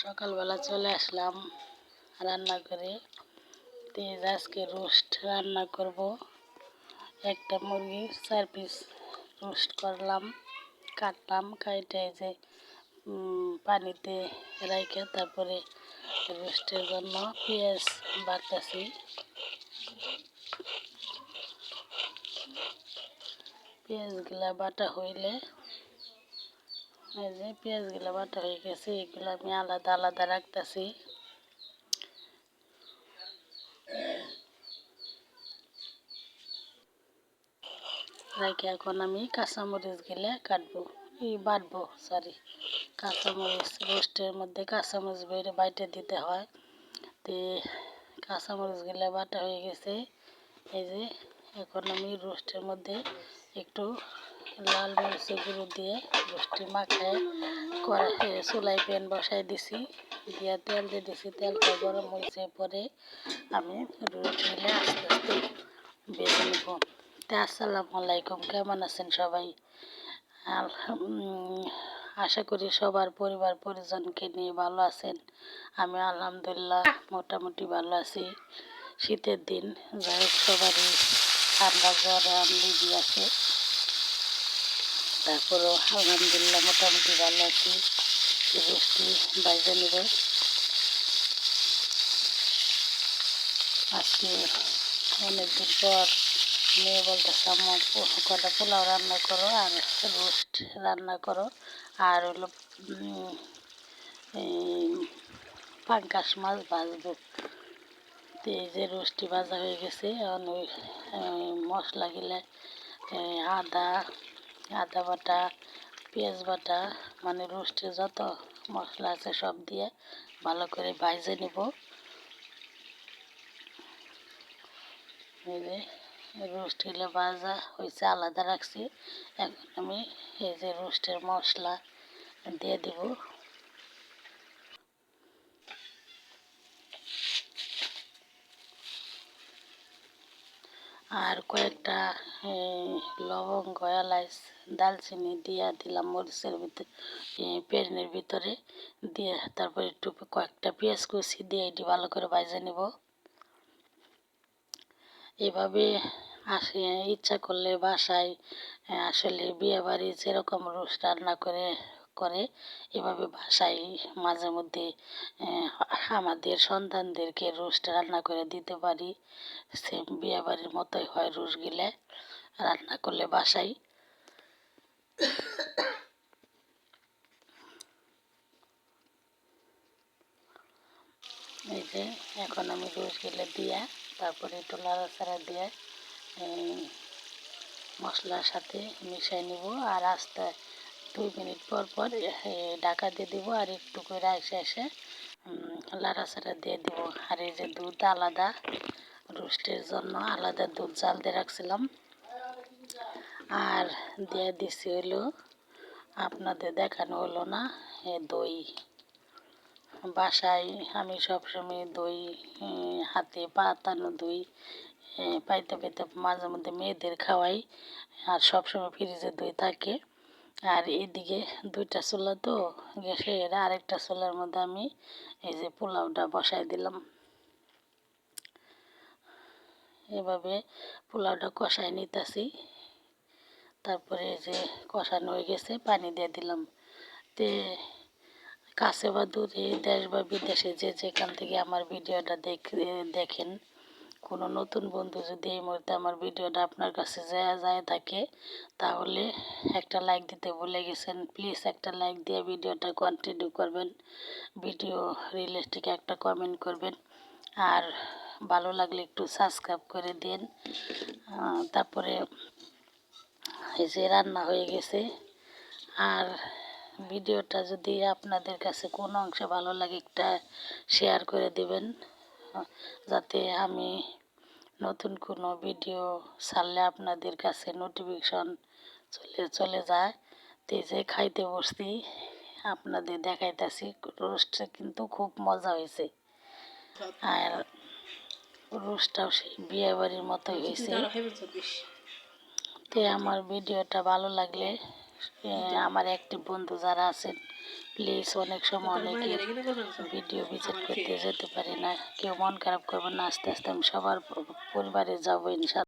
সকালবেলা চলে আসলাম রান্না করে তেজ আজকে রোস্ট রান্না করব। একটা মুরগির চার পিস রোস্ট করলাম, কাটলাম কাইটে যে পানিতে রাইখে তারপরে রোস্টের জন্য পেঁয়াজ বাটতেছি। পেঁয়াজগুলা বাটা হইলে এই যে পেঁয়াজগুলা বাটা হয়ে গেছে, এগুলো আমি আলাদা আলাদা রাখতেছি। রাখে এখন আমি কাঁচামরিচ গেলে কাটবো। এই বাটবো সরি কাঁচামরিচ রোস্টের মধ্যে কাঁচামরিচ বেড়ে বাইটে দিতে হয়। তে কাঁচামরিচ গেলে বাটা হয়ে গেছে। এই যে এখন আমি রোস্টের মধ্যে একটু লাল মরিচের গুঁড়ো দিয়ে গোষ্ঠী মাখায় কড়াই চুলাই প্যান বসাই দিছি। দিয়ে তেল দিয়ে দিছি, তেলটা গরম হয়েছে পরে আমি রোস্ট মিলে আস্তে আস্তে বেজে নেব। তা আসসালামু আলাইকুম, কেমন আছেন সবাই? আশা করি সবার পরিবার পরিজনকে নিয়ে ভালো আছেন। আমি আলহামদুলিল্লাহ মোটামুটি ভালো আছি। শীতের দিন, যাই হোক, সবারই ঠান্ডা জ্বর আমলি আছে। তারপরেও আলহামদুলিল্লাহ মোটামুটি ভালো আছি। রোস্টি বাইজে নেব। আজকে অনেকদিন পর মেয়ে বলতেছে আমার কটা পোলাও রান্না করো আর রোস্ট রান্না করো। আর হলো পাঙ্কাশ মাছ ভাজবো। তো এই যে রোস্টি ভাজা হয়ে গেছে মশলা গিলে আদা আদা বাটা, পেঁয়াজ বাটা মানে রোস্টে যত মশলা আছে সব দিয়ে ভালো করে ভাজে নেব। রোস্ট হলে ভাজা হয়েছে আলাদা রাখছি। এখন আমি এই যে রোস্টের মশলা দিয়ে দেব। আর কয়েকটা লবঙ্গ এলাইচ দালচিনি দিয়ে দিলাম, মরিচের ভিতরে পেনের ভিতরে দিয়ে, তারপর একটু কয়েকটা পেঁয়াজ কুচি দিয়ে এটি ভালো করে ভাজে নেব। এভাবে আসে, ইচ্ছা করলে বাসায় আসলে বিয়ে বাড়ি যেরকম রোস্ট রান্না করে করে, এভাবে বাসায় মাঝে মধ্যে আমাদের সন্তানদেরকে রোস্ট রান্না করে দিতে পারি। সেম বিয়ে বাড়ির মতোই হয় গিলে। রান্না করলে বাসায়। এই যে, এখন আমি গিলে দিয়ে, তারপরে একটু লাড়াচাড়া দিয়ে মশলার সাথে মিশাই নিব। আর আস্তে দুই মিনিট পর পর ঢাকা দিয়ে দিব আর একটু করে এসে এসে লাড়াচাড়া দিয়ে দিব। আর এই যে দুধ আলাদা, রোস্টের জন্য আলাদা দুধ জাল দিয়ে রাখছিলাম। আর দিয়ে দিছি হইল আপনাদের দেখানো হলো না, এ দই। বাসায় আমি সবসময় দই হাতে পাতানো দই পাইতে পাইতে মাঝে মধ্যে মেয়েদের খাওয়াই, আর সবসময় ফ্রিজে দই থাকে। আর এদিকে দুইটা চুলা তো গ্যাসের আরেকটা চুলার মধ্যে আমি এই যে পোলাওটা বসাই দিলাম। এভাবে পোলাওটা কষাই নিতেছি। তারপরে যে কষানো হয়ে গেছে, পানি দিয়ে দিলাম। তে কাছে বা দূরে, দেশ বা বিদেশে যে যেখান থেকে আমার ভিডিওটা দেখ দেখেন, কোনো নতুন বন্ধু যদি এই মুহূর্তে আমার ভিডিওটা আপনার কাছে যায় যায় থাকে, তাহলে একটা লাইক দিতে ভুলে গেছেন। প্লিজ একটা লাইক দিয়ে ভিডিওটা কন্টিনিউ করবেন। ভিডিও রিলেটিক একটা কমেন্ট করবেন। আর ভালো লাগলে একটু সাবস্ক্রাইব করে দিন। তারপরে এই যে রান্না হয়ে গেছে। আর ভিডিওটা যদি আপনাদের কাছে কোনো অংশে ভালো লাগে একটা শেয়ার করে দিবেন যাতে আমি নতুন কোনো ভিডিও ছাড়লে আপনাদের কাছে নোটিফিকেশন চলে চলে যায়। তো যে খাইতে বসছি আপনাদের দেখাইতেছি রোস্টটা কিন্তু খুব মজা হয়েছে। আর রোস্টটাও সেই বিয়ে বাড়ির মতো হয়েছে। তো আমার ভিডিওটা ভালো লাগলে আমার একটি বন্ধু যারা আছেন প্লিজ অনেক সময় অনেকে ভিডিও ভিজিট করতে যেতে পারি না। কেউ মন খারাপ করবেন না আস্তে আস্তে আমি সবার পরিবারে যাব ইনশাল্লাহ।